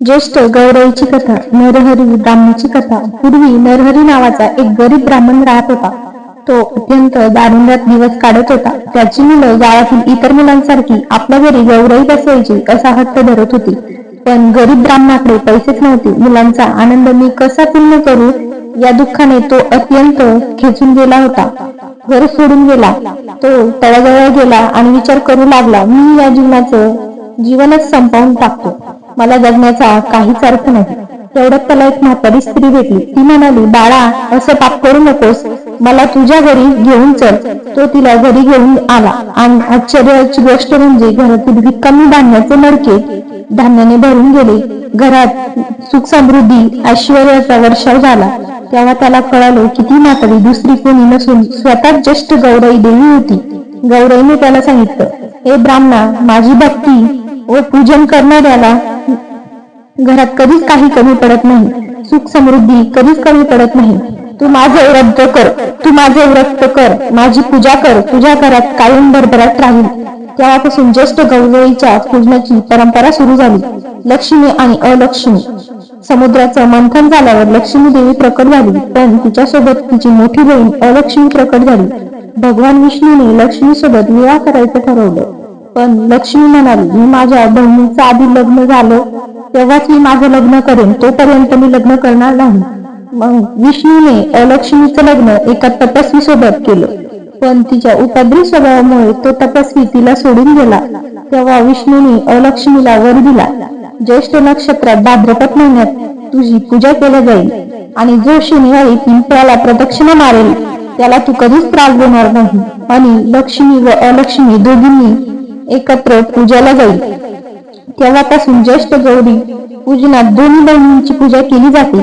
ज्येष्ठ गौरईची कथा नरहरी ब्राह्मणाची कथा. पूर्वी नरहरी नावाचा एक गरीब ब्राह्मण राहत होता. तो अत्यंत दारुण्यात दिवस काढत होता. त्याची मुलं गावातील इतर मुलांसारखी आपल्या घरी गौरवी बसवायची असा हट्ट धरत होती. पण गरीब ब्राह्मणाकडे पैसेच नव्हते. मुलांचा आनंद मी कसा पूर्ण करू? या दुःखाने तो अत्यंत खेचून गेला होता. घर सोडून गेला. तो तळाजवळ गेला आणि विचार करू लागला मी या जीवनाचं जीवनच संपवून टाकतो. मला जगण्याचा काहीच अर्थ नाही. तेवढ्यात त्याला एक म्हातारी स्त्री भेटली. ती म्हणाली बाळा असं पाप करू नकोस. मला तुझ्या घरी घेऊन चल. तो तिला घरी घेऊन आला. आणि आश्चर्याची गोष्ट म्हणजे घरातील रिकामी धान्याचे मडके धान्याने भरून गेले. घरात सुख समृद्धी ऐश्वर्याचा वर्षाव झाला. तेव्हा त्याला कळालं की ती म्हातारी दुसरी कोणी नसून स्वतः ज्येष्ठ गौराई देवी होती. गौराईने त्याला सांगितलं हे ब्राह्मणा माझी भक्ती व पूजन करणाऱ्याला घरात कधीच काही कमी पडत नाही. सुख समृद्धी कधीच कमी पडत नाही. तू माझे व्रत कर. तू माझे व्रत कर. माझी पूजा कर. तुझ्या घरात कायम भरभराट राहील. तेव्हापासून ज्येष्ठ गौरईच्या पूजनाची परंपरा सुरू झाली. लक्ष्मी आणि अलक्ष्मी. समुद्राचं मंथन झाल्यावर लक्ष्मी देवी प्रकट झाली. पण तिच्यासोबत तिची मोठी बहीण अलक्ष्मी प्रकट झाली. भगवान विष्णूने लक्ष्मी सोबत विवाह करायचं ठरवलं. पण लक्ष्मी म्हणाली मी माझ्या बहिणीचं आधी लग्न झालं तेव्हाच मी माझं लग्न करेन तोपर्यंत मी लग्न करणार नाही. मग विष्णूने अलक्ष्मीचं लग्न एका तपस्वी सोबत केलं. पण तिच्या उपद्री स्वभावामुळे तो तपस्वी तिला सोडून गेला. तेव्हा विष्णूने अलक्ष्मीला वर दिला ज्येष्ठ नक्षत्रात भाद्रपद महिन्यात तुझी पूजा केली जाईल आणि जो शनिवारी पिंपळाला प्रदक्षिणा मारेल त्याला तू कधीच त्रास देणार नाही. आणि लक्ष्मी व अलक्ष्मी दोघींनी एकत्र पूजाला जाईल. तेव्हापासून ज्येष्ठ गौरी पूजनात दोन्ही बहिणींची पूजा केली जाते.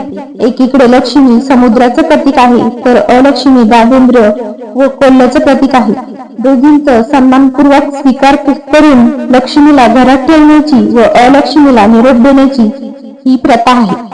एकीकडे लक्ष्मी समुद्राचं प्रतीक आहे तर अलक्ष्मी दारिद्र्य व कोल्ह्याचं प्रतीक आहे. दोघींचं सन्मानपूर्वक स्वीकार करून लक्ष्मीला घरात ठेवण्याची व अलक्ष्मीला निरोप देण्याची ही प्रथा आहे.